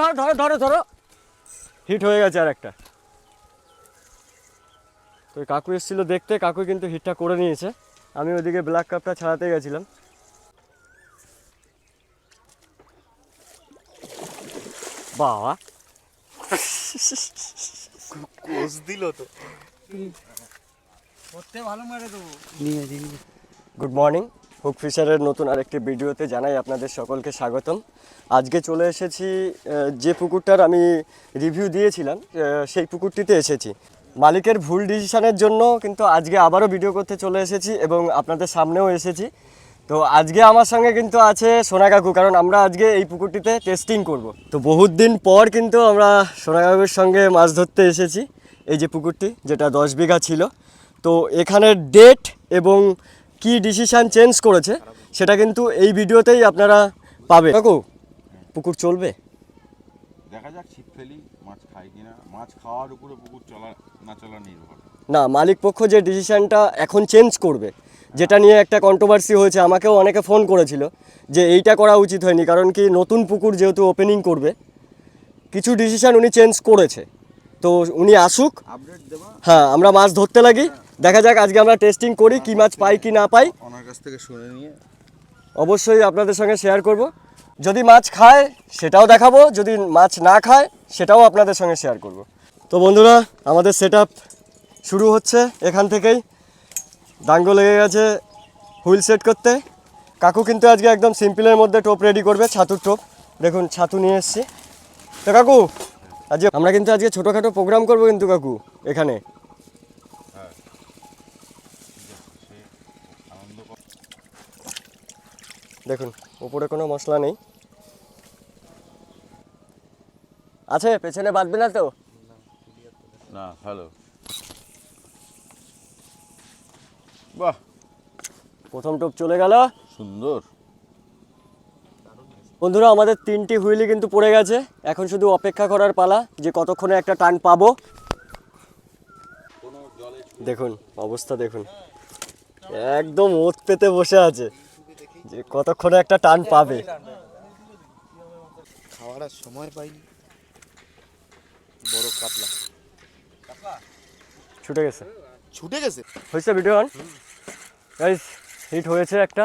ধরো ধরো ধরো ধরো। হিট হয়ে গেছে আর একটা। তো ওই কাকু এসেছিল দেখতে কাকু কিন্তু হিটটা করে নিয়েছে। আমি ওদিকে ব্ল্যাক কাপটা ছাড়াতে গেছিলাম। বাবা। কোষ দিল তো। গুড মর্নিং হুক ফিশারের নতুন আরেকটি ভিডিওতে জানাই আপনাদের সকলকে স্বাগতম। আজকে চলে এসেছি যে পুকুরটার আমি রিভিউ দিয়েছিলাম সেই পুকুরটিতে এসেছি। মালিকের ভুল ডিসিশনের জন্য কিন্তু আজকে আবারও ভিডিও করতে চলে এসেছি এবং আপনাদের সামনেও এসেছি। তো আজকে আমার সঙ্গে কিন্তু আছে সোনা কাকু, কারণ আমরা আজকে এই পুকুরটিতে টেস্টিং করব। তো বহুত দিন পর কিন্তু আমরা সোনা কাকুর সঙ্গে মাছ ধরতে এসেছি, এই যে পুকুরটি, যেটা দশ বিঘা ছিল। তো এখানের ডেট এবং কি ডিসিশন চেঞ্জ করেছে সেটা কিন্তু এই ভিডিওতেই আপনারা পাবে কাকু পুকুর চলবে? দেখা যাক ছিপ ফেলি মাছ খাই কিনা। মাছ খাওয়ার উপরে পুকুর চলা না চলা নির্ভর। না মালিক পক্ষ যে ডিসিশনটা এখন চেঞ্জ করবে যেটা নিয়ে একটা কন্ট্রোভার্সি হয়েছে আমাকেও অনেকে ফোন করেছিল যে এইটা করা উচিত হয়নি কারণ কি নতুন পুকুর যেহেতু ওপেনিং করবে কিছু ডিসিশন উনি চেঞ্জ করেছে। তো উনি আসুক। হ্যাঁ আমরা মাছ ধরতে লাগি। দেখা যাক আজকে আমরা টেস্টিং করি কি মাছ পাই কি না পাই। ওনার কাছ থেকে শুনে নিয়ে। অবশ্যই আপনাদের সঙ্গে শেয়ার করব। যদি মাছ খায় সেটাও দেখাবো। যদি মাছ না খায় সেটাও আপনাদের সঙ্গে শেয়ার করব। তো বন্ধুরা আমাদের সেট শুরু হচ্ছে। এখান থেকেই দাঙ্গ লেগে গেছে হুইল সেট করতে। কাকু কিন্তু আজকে একদম সিম্পলের মধ্যে টোপ রেডি করবে ছাতুর টোপ। দেখুন ছাতু নিয়ে এসেছি। তো কাকু আজকে আমরা কিন্তু আজকে ছোটোখাটো প্রোগ্রাম করব কিন্তু কাকু এখানে। দেখুন উপরে কোনো মশলা নেই। আছে পেছনে বাঁধবে না তো? না হ্যালো বাহ। প্রথম টোপ চলে গেল। সুন্দর। বন্ধুরা আমাদের তিনটি হুইলই কিন্তু পড়ে গেছে। এখন শুধু অপেক্ষা করার পালা যে কতক্ষণে একটা টান পাবো। দেখুন অবস্থা দেখুন। একদম ওত পেতে বসে আছে যে কতক্ষণে একটা টান পাবে। খাওয়ার সময় পাইনি। বড় কাতলা। ছুটে গেছে? ছুটে গেছে? হয়েছে ভিডিও গাইস হিট হয়েছে একটা।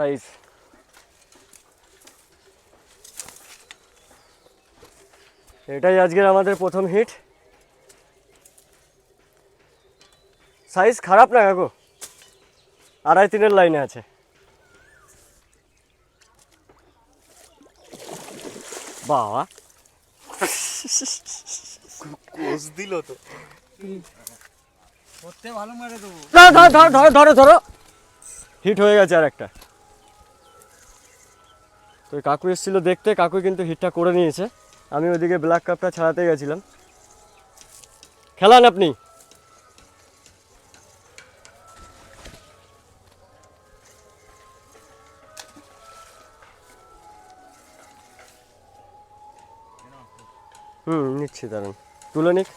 সাইজ এটাই আজকের আমাদের প্রথম হিট সাইজ খারাপ না কাকু? আড়াই তিনের লাইনে আছে। বাবা। কোষ দিল তো। ধরো ধরো ধরো ধরো ধরো ধরো। হিট হয়ে গেছে আর একটা তো কাকু এসেছিল দেখতে, কাকু কিন্তু হিটটা করে নিয়েছে। আমি ওইদিকে ব্ল্যাক কাপটা ছাড়াতে গেছিলাম। খেলান আপনি। হুম, নিচ্ছি, দাঁড়ান। তুলে নিক।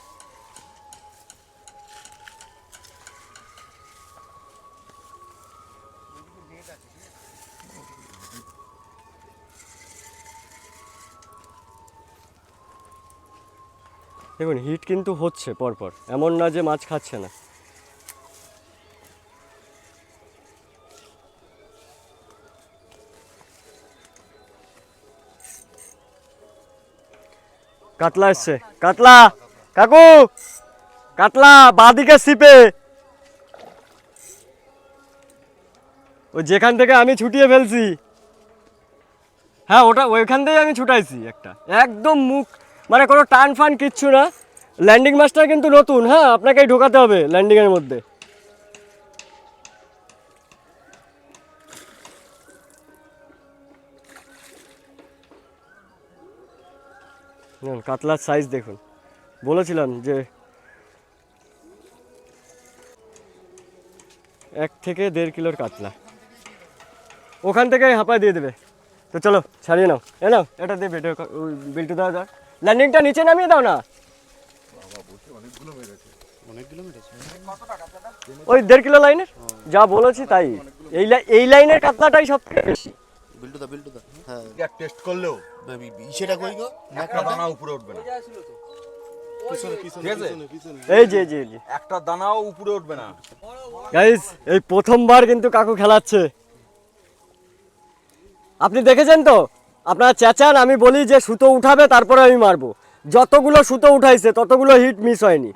দেখুন হিট কিন্তু হচ্ছে পরপর, এমন না যে মাছ খাচ্ছে না। কাতলা এসছে। কাতলা! কাকু! কাতলা, বাদিকে সিপে ওই যেখান থেকে আমি ছুটিয়ে ফেলছি। হ্যাঁ ওটা ওইখান থেকেই আমি ছুটাইছি একটা। একদম মুখ মানে কোনো টান ফান কিচ্ছু না। ল্যান্ডিং মাস্টার কিন্তু নতুন হ্যাঁ আপনাকেই ঢোকাতে হবে ল্যান্ডিংয়ের মধ্যে। কাতলার সাইজ দেখুন। বলেছিলাম যে এক থেকে দেড় কিলোর কাতলা। ওখান থেকে হাঁপায় দিয়ে দেবে। তো চলো, ছাড়িয়ে নাও। এ নাও, এটা দেবে এটা ওই বিল্টু দাও দাও ল্যান্ডিংটা নিচে নামিয়ে দাও না। ওই দেড় কিলো লাইনের? যা বলেছি তাই। এই এই লাইনের কাতলাটাই সব থেকে বেশি। বিল্টুদা বিল্টুদা হ্যাঁ টেস্ট করলেও সেটা কই গো? একটা দানা উপরে উঠবে না। এই যে এই যে এই যে। একটা দানাও উপরে উঠবে না। গাইস এই প্রথমবার কিন্তু কাকু খেলাচ্ছে। আপনি দেখেছেন তো? আপনারা চেঁচান, আমি বলি যে সুতো উঠাবে, তারপরে আমি মারবো। যতগুলো সুতো উঠাইছে, ততগুলো হিট মিস হয়নি।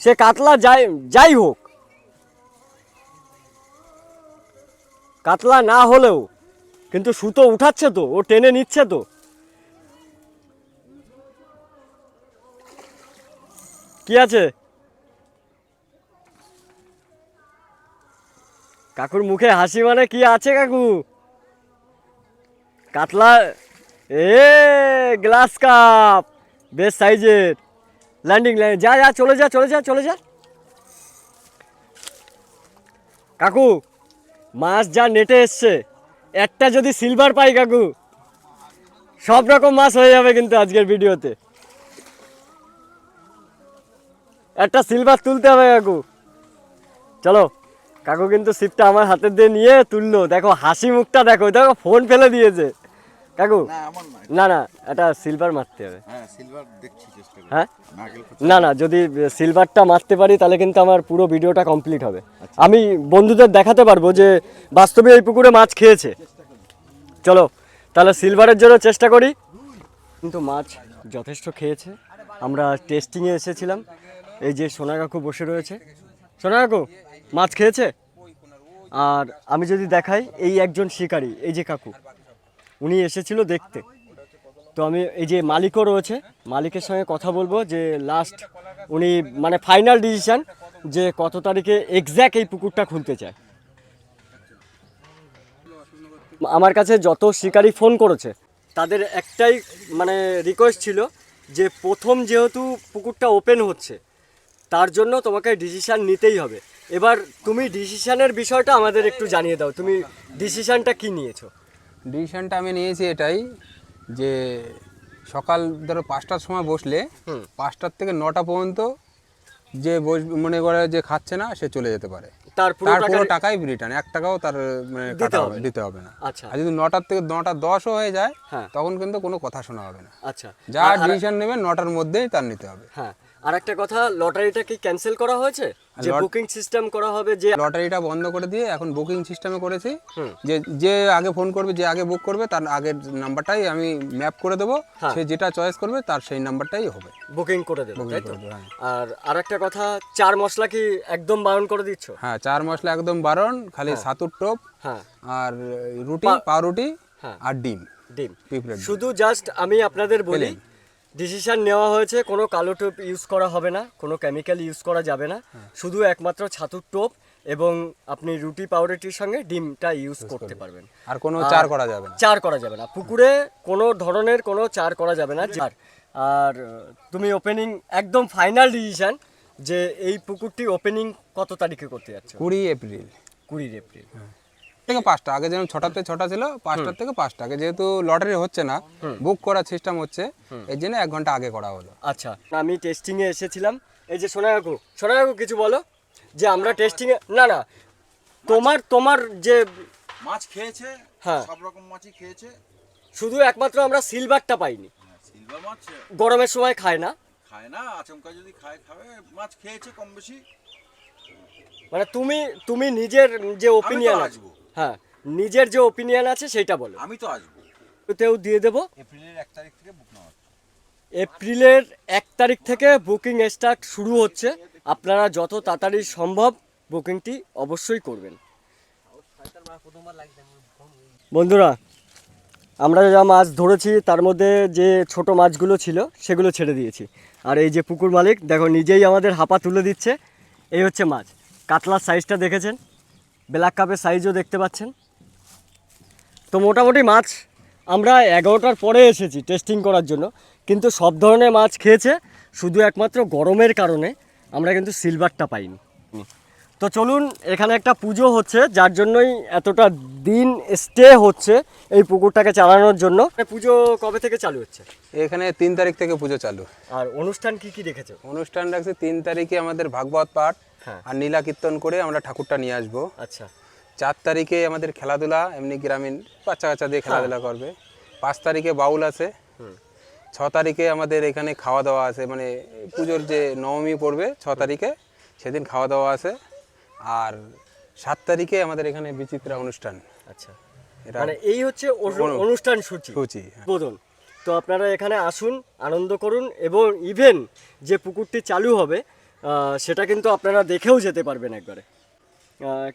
সে কাতলা যাই যাই হোক। কাতলা না হলেও, কিন্তু সুতো উঠাচ্ছে তো, ও টেনে নিচ্ছে তো। কি আছে? কাকুর মুখে হাসি মানে কি আছে, কাকু? কাতলা? এ গ্লাস কাপ বেশ সাইজের। ল্যান্ডিং লাইন যা যা, চলে যা চলে যা চলে যা। কাকু, মাছ যা নেটে এসছে। একটা যদি সিলভার পাই কাকু, সব রকম মাছ হয়ে যাবে কিন্তু আজকের ভিডিওতে। একটা সিলভার তুলতে হবে কাকু। চলো, কাকু কিন্তু সিপটা আমার হাতে দিয়ে নিয়ে তুললো। দেখো, হাসি মুখটা দেখো দেখো ফোন ফেলে দিয়েছে। কাকু? না না এটা সিলভার মারতে হবে। হ্যাঁ হ্যাঁ? না না যদি সিলভারটা মারতে পারি তাহলে কিন্তু আমার পুরো ভিডিওটা কমপ্লিট হবে। আমি বন্ধুদের দেখাতে পারব যে বাস্তবে এই পুকুরে মাছ খেয়েছে। চলো তাহলে সিলভারের জন্য চেষ্টা করি। কিন্তু মাছ যথেষ্ট খেয়েছে। আমরা টেস্টিংয়ে এসেছিলাম। এই যে সোনা কাকু বসে রয়েছে। সোনা কাকু মাছ খেয়েছে? আর আমি যদি দেখাই এই একজন শিকারী এই যে কাকু। উনি এসেছিল দেখতে। তো আমি এই যে মালিকও রয়েছে, মালিকের সঙ্গে কথা বলব যে লাস্ট উনি মানে ফাইনাল ডিসিশন যে কত তারিখে এক্স্যাক্ট এই পুকুরটা খুলতে চায়। আমার কাছে যত শিকারী ফোন করেছে, তাদের একটাই মানে রিকোয়েস্ট ছিল যে প্রথম যেহেতু পুকুরটা ওপেন হচ্ছে, তার জন্য তোমাকে ডিসিশান নিতেই হবে। এবার তুমি ডিসিশানের বিষয়টা আমাদের একটু জানিয়ে দাও, তুমি ডিসিশানটা কি নিয়েছো? ডিসিশনটা আমি নিয়েছি এটাই যে সকাল ধরো পাঁচটার সময় বসলে পাঁচটার থেকে নটা পর্যন্ত যে বস মনে করে যে খাচ্ছে না সে চলে যেতে পারে। তার পুরো টাকাই রিটার্ন এক টাকাও তার মানে দিতে হবে না। আচ্ছা। আর যদি নটার থেকে নটা দশও হয়ে যায় হ্যাঁ। তখন কিন্তু কোনো কথা শোনা হবে না। আচ্ছা। যা ডিসিশন নেবে নটার মধ্যেই তার নিতে হবে। হ্যাঁ। আর একটা কথা লটারিটা কি ক্যান্সেল করা হয়েছে? যে বুকিং সিস্টেম করা হবে যে লটারিটা বন্ধ করে দিয়ে এখন বুকিং সিস্টেমে করেছি। যে যে আগে ফোন করবে যে আগে বুক করবে তার আগের নাম্বারটাই আমি ম্যাপ করে দেবো। হ্যাঁ। সে যেটা চয়েস করবে তার সেই নাম্বারটাই হবে। বুকিং করে দেবো তাই তো? হ্যাঁ। আর আরেকটা কথা চার মশলা কি একদম বারণ করে দিচ্ছ? হ্যাঁ চার মশলা একদম বারণ খালি সাতুর টোপ হ্যাঁ। আর রুটি পাউরুটি হ্যাঁ। আর ডিম। ডিম। শুধু জাস্ট আমি আপনাদের বলি। ডিসিশন নেওয়া হয়েছে কোনো কালো টোপ ইউজ করা হবে না কোনো কেমিক্যাল ইউজ করা যাবে না। হ্যাঁ। শুধু একমাত্র ছাতুর টোপ এবং আপনি রুটি পাউরুটির সঙ্গে ডিমটা ইউজ করতে পারবেন। আর কোনো চার করা যাবে না। চার করা যাবে না। পুকুরে কোনো ধরনের কোনো চার করা যাবে না। আর আর তুমি ওপেনিং একদম ফাইনাল ডিসিশন যে এই পুকুরটি ওপেনিং কত তারিখে করতে যাচ্ছ? কুড়ি এপ্রিল। কুড়ি এপ্রিল। থেকে পাঁচটা। আগে যেমন ছটা থেকে ছটা ছিল পাঁচটার থেকে পাঁচটা। আগে যেহেতু লটারি হচ্ছে না বুক করার সিস্টেম হচ্ছে এর জন্য এক ঘণ্টা আগে করা হলো। আচ্ছা আমি টেস্টিংয়ে এসেছিলাম। এই যে সোনা কাকু সোনা কাকু কিছু বলো? যে আমরা টেস্টিংয়ে না না তোমার তোমার যে মাছ খেয়েছে হ্যাঁ। সব রকম মাছই খেয়েছে। শুধু একমাত্র আমরা সিলভারটা পাইনি। সিলভার মাছ গরমের সময় খায় না। খায় না আচমকা যদি খায় খাবে। মাছ খেয়েছে কম বেশি। মানে তুমি তুমি নিজের যে ওপিনিয়ন আছে। আসব। হ্যাঁ নিজের যে ওপিনিয়ন আছে সেটা বলো। আমি তো আসব। তেও দিয়ে দেবো। এপ্রিলের এক তারিখ থেকে বুক নেওয়া এপ্রিলের এক তারিখ থেকে বুকিং স্টার্ট শুরু হচ্ছে। আপনারা যত তাড়াতাড়ি সম্ভব বুকিংটি অবশ্যই করবেন। বন্ধুরা আমরা যা মাছ ধরেছি তার মধ্যে যে ছোট মাছগুলো ছিল সেগুলো ছেড়ে দিয়েছি। আর এই যে পুকুর মালিক দেখো নিজেই আমাদের হাপা তুলে দিচ্ছে। এই হচ্ছে মাছ। কাতলার সাইজটা দেখেছেন? ব্ল্যাক কাপের সাইজও দেখতে পাচ্ছেন। তো মোটামুটি মাছ আমরা এগারোটার পরে এসেছি টেস্টিং করার জন্য। কিন্তু সব ধরনের মাছ খেয়েছে শুধু একমাত্র গরমের কারণে আমরা কিন্তু সিলভারটা পাইনি। তো চলুন এখানে একটা পুজো হচ্ছে যার জন্যই এতটা দিন স্টে হচ্ছে এই পুকুরটাকে চালানোর জন্য। পুজো কবে থেকে চালু হচ্ছে? এখানে তিন তারিখ থেকে পুজো চালু। আর অনুষ্ঠান কি কি রেখেছে অনুষ্ঠান রাখছে তিন তারিখে আমাদের ভাগবত পাঠ। আর নীলা কীর্তন করে আমরা ঠাকুরটা নিয়ে আসব। আচ্ছা। চার তারিখে আমাদের খেলাধুলা এমনি গ্রামীণ বাচ্চা কাচ্চা দিয়ে খেলাধুলা করবে। পাঁচ তারিখে বাউল আছে। ছ তারিখে আমাদের এখানে খাওয়া দাওয়া আছে মানে পুজোর যে নবমী পড়বে ছ তারিখে সেদিন খাওয়া দাওয়া আছে। আর সাত তারিখে আমাদের এখানে বিচিত্রা অনুষ্ঠান। আচ্ছা। মানে এই হচ্ছে অনু- অনুষ্ঠান সূচি। সূচি হ্যাঁ। উদ্বোধন তো আপনারা এখানে আসুন আনন্দ করুন এবং ইভেন যে পুকুরটি চালু হবে সেটা কিন্তু আপনারা দেখেও যেতে পারবেন একবারে।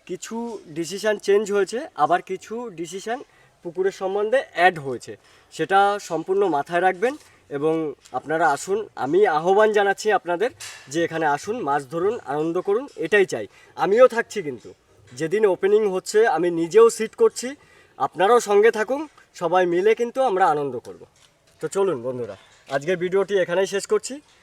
কিছু ডিসিশান চেঞ্জ হয়েছে, আবার কিছু ডিসিশান পুকুরের সম্বন্ধে অ্যাড হয়েছে। সেটা সম্পূর্ণ মাথায় রাখবেন এবং আপনারা আসুন, আমি আহ্বান জানাচ্ছি আপনাদের যে এখানে আসুন, মাছ ধরুন, আনন্দ করুন, এটাই চাই। আমিও থাকছি কিন্তু। যেদিন ওপেনিং হচ্ছে, আমি নিজেও সিট করছি, আপনারাও সঙ্গে থাকুন, সবাই মিলে কিন্তু আমরা আনন্দ করব। তো চলুন বন্ধুরা, আজকের ভিডিওটি এখানেই শেষ করছি।